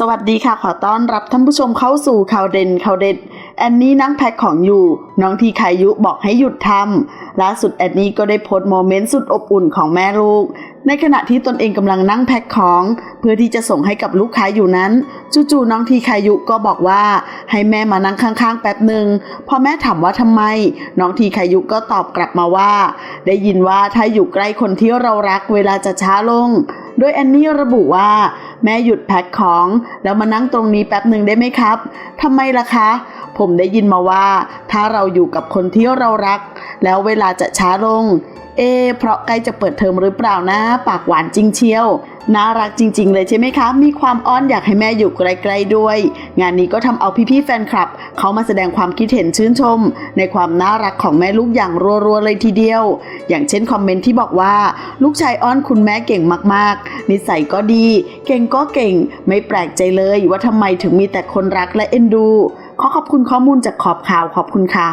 สวัสดีค่ะขอต้อนรับท่านผู้ชมเข้าสู่ข่าวเด่นข่าวเด็ด แอนนี่นั่งแพ็คของอยู่ น้องทีคายุบอกให้หยุดทำล่าสุดแอนนี่ก็ได้โพสต์โมเมนต์สุดอบอุ่นของแม่ลูก ในขณะที่ตนเองกำลังนั่งแพ็คของ เพื่อที่จะส่งให้กับลูกค้าอยู่นั้น จู่ๆน้องทีคายุก็บอกว่า ให้แม่มานั่งข้างๆ แป๊บหนึ่งพอแม่ถามว่าทำไม น้องทีคายุก็ตอบกลับมาว่า ได้ยินว่าถ้าอยู่ใกล้คนที่เรารักเวลาจะช้าลง โดยแอนนี่ระบุว่า แม่หยุดแพ็คของ แล้วมานั่งตรงนี้แป๊บหนึ่งได้ไหมครับทำไมล่ะคะ ผมได้ยินมาว่า ถ้าเราอยู่กับคนที่เรารัก แล้วเวลาจะช้าลง เอะเพราะใกล้จะเปิดเทอมหรือเปล่านะ ปากหวานจริงเชียวน่ารักจริง ๆ เลยใช่ไหมคะ มีความอ้อนอยากให้แม่อยู่ใกล้ๆด้วย งานนี้ก็ทำเอาพี่ๆแฟนคลับ เขามาแสดงความคิดเห็นชื่นชม ในความน่ารักของแม่ลูกอย่างรัวๆเลยทีเดียว อย่างเช่นคอมเมนต์ที่บอกว่า ลูกชายอ้อนคุณแม่เก่งมากๆ นิสัยก็ดี เก่งก็เก่ง ไม่แปลกใจเลยว่าทำไมถึงมีแต่คนรักและเอ็นดู ขอขอบคุณข้อมูลจากขอบข่าวขอบคุณค่ะ